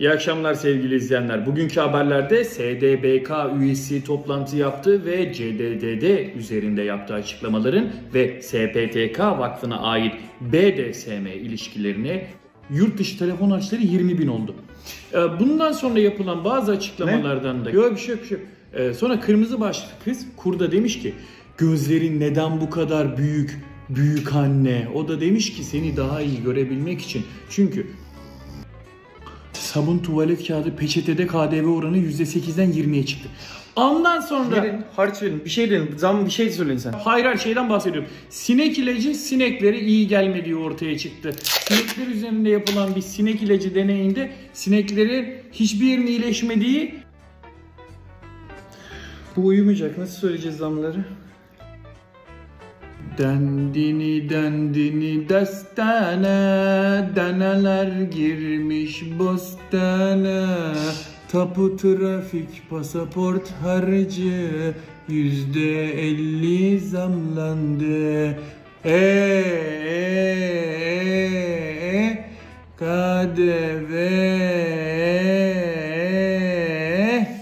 İyi akşamlar sevgili izleyenler. Bugünkü haberlerde SDBK üyesi toplantı yaptı ve CDDD üzerinde yaptığı açıklamaların ve SPTK Vakfı'na ait BDSM ilişkilerine yurt dışı telefon açları 20 bin oldu. Ee, Bundan sonra yapılan bazı açıklamalardan da yok bir şey yok bir şey yok. Ee, Sonra kırmızı başlı kız kurda demiş ki gözlerin neden bu kadar büyük büyük anne. O da demiş ki seni daha iyi görebilmek için. Çünkü Sabun tuvalet kağıdı peçetede KDV oranı %8'den 20'ye çıktı. Ondan sonra Verin, harç verin. Bir şey deyin. Zam bir şey söyleyin sen. hayır hayır şeyden bahsediyorum. Sinek ilacı sineklere iyi gelmediği ortaya çıktı. Sinekler üzerinde yapılan bir sinek ilacı deneyinde sineklerin hiçbir yerinin iyileşmediği Bu uyumayacak. Nasıl söyleyeceğiz zamları? Dendini dendini destane Deneler girmiş bostana Tapu trafik pasaport harcı Yüzde elli zamlandı. E, e, e, KDV